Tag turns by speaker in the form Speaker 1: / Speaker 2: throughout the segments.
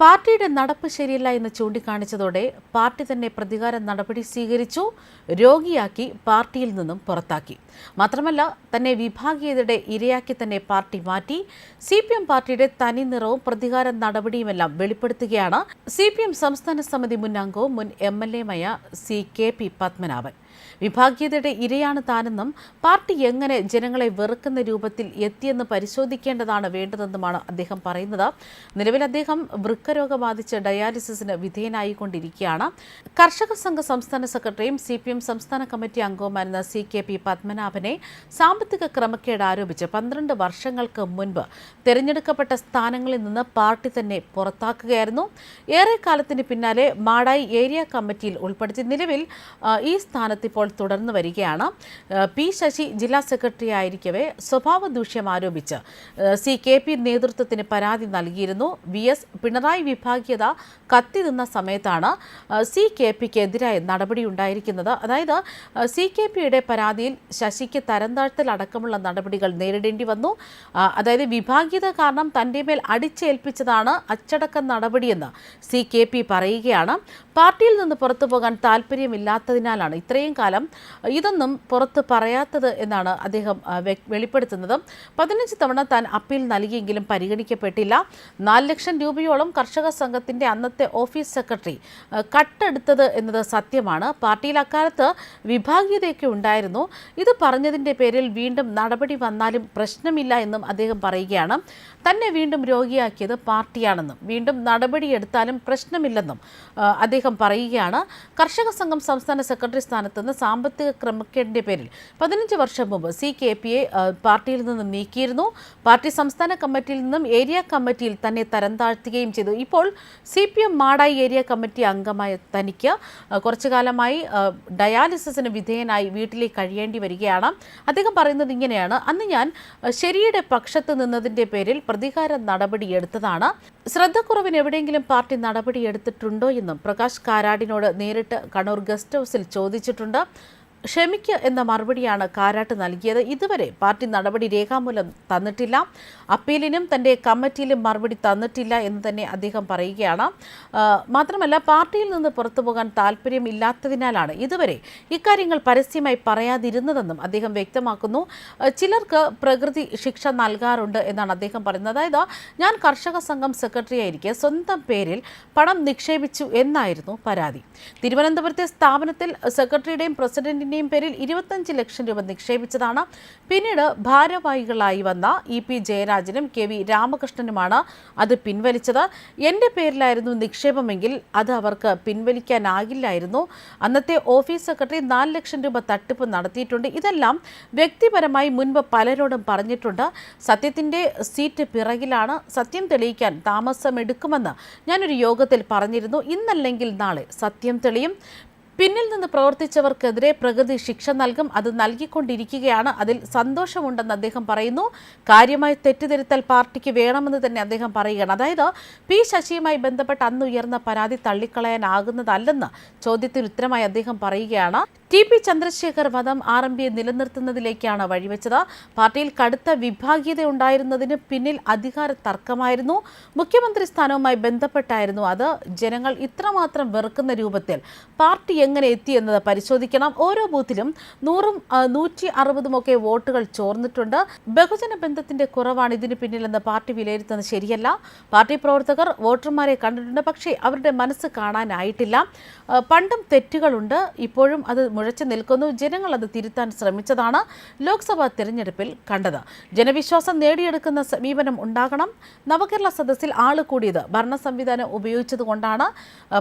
Speaker 1: പാർട്ടിയുടെ നടപ്പ് ശരിയല്ല എന്ന് ചൂണ്ടിക്കാണിച്ചതോടെ പാർട്ടി തന്നെ പ്രതികാര നടപടി സ്വീകരിച്ചു രോഗിയാക്കി പാർട്ടിയിൽ നിന്നും പുറത്താക്കി. മാത്രമല്ല തന്നെ വിഭാഗീയതയുടെ ഇരയാക്കി തന്നെ പാർട്ടി മാറ്റി. സി പി എം പാർട്ടിയുടെ തനി നിറവും പ്രതികാര നടപടിയുമെല്ലാം വെളിപ്പെടുത്തുകയാണ്. സി പി എം സംസ്ഥാന സമിതി മുൻ അംഗവും മുൻ എം എൽ എമായ സി കെ പി പത്മനാഭൻ. വിഭാഗീയതയുടെ ഇരയാണ് താനെന്നും പാർട്ടി എങ്ങനെ ജനങ്ങളെ വെറുക്കുന്ന രൂപത്തിൽ എത്തിയെന്ന് പരിശോധിക്കേണ്ടതാണ് വേണ്ടതെന്നുമാണ് അദ്ദേഹം പറയുന്നത്. നിലവിൽ അദ്ദേഹം വൃക്കരോഗം ബാധിച്ച് ഡയാലിസിസിന് വിധേയനായിക്കൊണ്ടിരിക്കുകയാണ്. കർഷക സംഘ സംസ്ഥാന സെക്രട്ടറിയും സി പി എം സംസ്ഥാന കമ്മിറ്റി അംഗവുമായിരുന്ന സി കെ പി പത്മനാഭനെ സാമ്പത്തിക ക്രമക്കേട് ആരോപിച്ച് പന്ത്രണ്ട് വർഷങ്ങൾക്ക് മുൻപ് തെരഞ്ഞെടുക്കപ്പെട്ട സ്ഥാനങ്ങളിൽ നിന്ന് പാർട്ടി തന്നെ പുറത്താക്കുകയായിരുന്നു. ഏറെ ഏറെക്കാലത്തിന് പിന്നാലെ മാടായി ഏരിയ കമ്മിറ്റിയിൽ ഉൾപ്പെടുത്തി നിലവിൽ ഈ സ്ഥാനത്ത് ഇപ്പോൾ തുടർന്നു വരികയാണ്. പി ശശി ജില്ലാ സെക്രട്ടറി ആയിരിക്കവേ സ്വഭാവ ദൂഷ്യം ആരോപിച്ച് സി കെ പി നേതൃത്വത്തിന് പരാതി നൽകിയിരുന്നു. വി എസ് പിണറായി വിഭാഗീയത കത്തി നിന്ന സമയത്താണ് സി കെ പിക്ക് എതിരായ നടപടി ഉണ്ടായിരിക്കുന്നത്. അതായത് സി കെ പിയുടെ പരാതിയിൽ ശശിക്ക് തരംതാഴ്ത്തൽ അടക്കമുള്ള നടപടികൾ നേരിടേണ്ടി വന്നു. അതായത് വിഭാഗീയത കാരണം തന്റെ മേൽ അടിച്ചേൽപ്പിച്ചതാണ് അച്ചടക്ക നടപടിയെന്ന് സി കെ പി പറയുകയാണ്. പാർട്ടിയിൽ നിന്ന് പുറത്തു പോകാൻ താല്പര്യമില്ലാത്തതിനാലാണ് ഇത്രയും കാലം ഇതൊന്നും പുറത്ത് പറയാത്തത് എന്നാണ് അദ്ദേഹം വെളിപ്പെടുത്തുന്നത്. പതിനഞ്ച് തവണ താൻ അപ്പീൽ നൽകിയെങ്കിലും പരിഗണിക്കപ്പെട്ടില്ല. നാല് ലക്ഷം രൂപയോളം കർഷക സംഘത്തിന്റെ അന്നത്തെ ഓഫീസ് സെക്രട്ടറി കട്ടെടുത്തത് എന്നത് സത്യമാണ്. പാർട്ടിയിൽ അക്കാലത്ത് വിഭാഗീയതയൊക്കെ ഉണ്ടായിരുന്നു. ഇത് പറഞ്ഞതിന്റെ പേരിൽ വീണ്ടും നടപടി വന്നാലും പ്രശ്നമില്ല എന്നും അദ്ദേഹം പറയുകയാണ്. തന്നെ വീണ്ടും രോഗിയാക്കിയത് പാർട്ടിയാണെന്നും വീണ്ടും നടപടിയെടുത്താലും പ്രശ്നമില്ലെന്നും അദ്ദേഹം പറയുകയാണ്. കർഷക സംഘം സംസ്ഥാന സെക്രട്ടറി സ്ഥാനത്ത് നിന്ന് സാമ്പത്തിക ക്രമക്കേടിന്റെ പേരിൽ പതിനഞ്ച് വർഷം മുമ്പ് സി കെ പി എ പാർട്ടിയിൽ നിന്നും നീക്കിയിരുന്നു. പാർട്ടി സംസ്ഥാന കമ്മിറ്റിയിൽ നിന്നും ഏരിയ കമ്മിറ്റിയിൽ തന്നെ തരം താഴ്ത്തുകയും ചെയ്തു. ഇപ്പോൾ C P M Madayi area committee അംഗമായ തനിക്ക് കുറച്ചു കാലമായി ഡയാലിസിന് വിധേയനായി വീട്ടിലേക്ക് കഴിയേണ്ടി വരികയാണ്. അദ്ദേഹം പറയുന്നത് ഇങ്ങനെയാണ്. അന്ന് ഞാൻ ശരിയുടെ പക്ഷത്ത് നിന്നതിന്റെ പേരിൽ പ്രതികാര നടപടി എടുത്തതാണ്. ശ്രദ്ധക്കുറവിന് എവിടെയെങ്കിലും പാർട്ടി നടപടി എടുത്തിട്ടുണ്ടോ എന്നും പ്രകാശ് കാരാടിനോട് നേരിട്ട് കണ്ണൂർ ഗസ്റ്റ് ഹൗസിൽ ചോദിച്ചിട്ടുണ്ട്. ക്ഷമിക്ക് എന്ന മറുപടിയാണ് കാരാട്ട് നൽകിയത്. ഇതുവരെ പാർട്ടി നടപടി രേഖാമൂലം തന്നിട്ടില്ല. അപ്പീലിനും തന്റെ കമ്മിറ്റിയിലും മറുപടി തന്നിട്ടില്ല എന്ന് തന്നെ അദ്ദേഹം പറയുകയാണ്. മാത്രമല്ല പാർട്ടിയിൽ നിന്ന് പുറത്തുപോകാൻ താല്പര്യമില്ലാത്തതിനാലാണ് ഇതുവരെ ഇക്കാര്യങ്ങൾ പരസ്യമായി പറയാതിരുന്നതെന്നും അദ്ദേഹം വ്യക്തമാക്കുന്നു. ചിലർക്ക് പ്രകൃതി ശിക്ഷ നൽകാറുണ്ട് എന്നാണ് അദ്ദേഹം പറയുന്നത്. അതായത് ഞാൻ കർഷക സംഘം സെക്രട്ടറി ആയിരിക്കെ സ്വന്തം പേരിൽ പണം നിക്ഷേപിച്ചു എന്നായിരുന്നു പരാതി. തിരുവനന്തപുരത്തെ സ്ഥാപനത്തിൽ സെക്രട്ടറിയുടെയും പ്രസിഡന്റിന്റെയും പേരിൽ ഇരുപത്തഞ്ച് ലക്ഷം രൂപ നിക്ഷേപിച്ചതാണ്. പിന്നീട് ഭാരവാഹികളായി വന്ന ഇ പി ജയരാജനും കെ വി രാമകൃഷ്ണനുമാണ് അത് പിൻവലിച്ചത്. എന്റെ പേരിലായിരുന്നു നിക്ഷേപമെങ്കിൽ അത് അവർക്ക് പിൻവലിക്കാനാകില്ലായിരുന്നു. അന്നത്തെ ഓഫീസ് സെക്രട്ടറി നാല് ലക്ഷം രൂപ തട്ടിപ്പ് നടത്തിയിട്ടുണ്ട്. ഇതെല്ലാം വ്യക്തിപരമായി മുൻപ് പലരോടും പറഞ്ഞിട്ടുണ്ട്. സത്യത്തിന്റെ സീറ്റ് പിറകിലാണ്. സത്യം തെളിയിക്കാൻ താമസമെടുക്കുമെന്ന് ഞാനൊരു യോഗത്തിൽ പറഞ്ഞിരുന്നു. ഇന്നല്ലെങ്കിൽ നാളെ സത്യം തെളിയും. പിന്നിൽ നിന്ന് പ്രവർത്തിച്ചവർക്കെതിരെ പ്രകൃതി ശിക്ഷ നൽകും അത് നൽകിക്കൊണ്ടിരിക്കുകയാണ്. അതിൽ സന്തോഷമുണ്ടെന്ന് അദ്ദേഹം പറയുന്നു. കാര്യമായി തെറ്റിദ്ധരുത്തൽ പാർട്ടിക്ക് വേണമെന്ന് തന്നെ അദ്ദേഹം പറയുകയാണ്. അതായത് പി ശശിയുമായി ബന്ധപ്പെട്ട് അന്ന് ഉയർന്ന പരാതി തള്ളിക്കളയാനാകുന്നതല്ലെന്ന് ചോദ്യത്തിന് ഉത്തരമായി അദ്ദേഹം പറയുകയാണ്. ടി പി ചന്ദ്രശേഖർ വധം ആർ എം പിയെ നിലനിർത്തുന്നതിലേക്കാണ് വഴിവെച്ചത്. പാർട്ടിയിൽ കടുത്ത വിഭാഗീയത ഉണ്ടായിരുന്നതിന് പിന്നിൽ അധികാര തർക്കമായിരുന്നു. മുഖ്യമന്ത്രി സ്ഥാനവുമായി ബന്ധപ്പെട്ടായിരുന്നു അത്. ജനങ്ങൾ ഇത്രമാത്രം വെറുക്കുന്ന രൂപത്തിൽ പാർട്ടി എങ്ങനെ എത്തിയെന്നത് പരിശോധിക്കണം. ഓരോ ബൂത്തിലും നൂറും നൂറ്റി അറുപതും ഒക്കെ വോട്ടുകൾ ചോർന്നിട്ടുണ്ട്. ബഹുജന ബന്ധത്തിന്റെ കുറവാണ് ഇതിന് പിന്നിലെന്ന് പാർട്ടി വിലയിരുത്തുന്നത് ശരിയല്ല. പാർട്ടി പ്രവർത്തകർ വോട്ടർമാരെ കണ്ടിട്ടുണ്ട്. പക്ഷേ അവരുടെ മനസ്സ് കാണാനായിട്ടില്ല. പണ്ടും തെറ്റുകളുണ്ട്. ഇപ്പോഴും അത് മുഴച്ചു നിൽക്കുന്നു. ജനങ്ങൾ അത് തിരുത്താൻ ശ്രമിച്ചതാണ് ലോക്സഭാ തിരഞ്ഞെടുപ്പിൽ കണ്ടത്. ജനവിശ്വാസം നേടിയെടുക്കുന്ന സമീപനം ഉണ്ടാകണം. നവകേരള സദസ്സിൽ ആൾ കൂടിയത് ഭരണ സംവിധാനം ഉപയോഗിച്ചതുകൊണ്ടാണ്.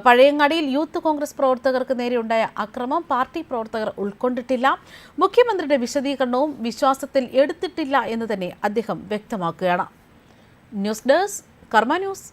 Speaker 1: പഴയങ്ങാടിയിൽ യൂത്ത് കോൺഗ്രസ് പ്രവർത്തകർക്ക് നേരെയുണ്ടായ അക്രമം പാർട്ടി പ്രവർത്തകർ ഉൾക്കൊണ്ടിട്ടില്ല. മുഖ്യമന്ത്രിയുടെ വിശദീകരണവും വിശ്വാസത്തിൽ എടുത്തിട്ടില്ല എന്ന് തന്നെ അദ്ദേഹം വ്യക്തമാക്കുകയാണ്. News desk Karma news.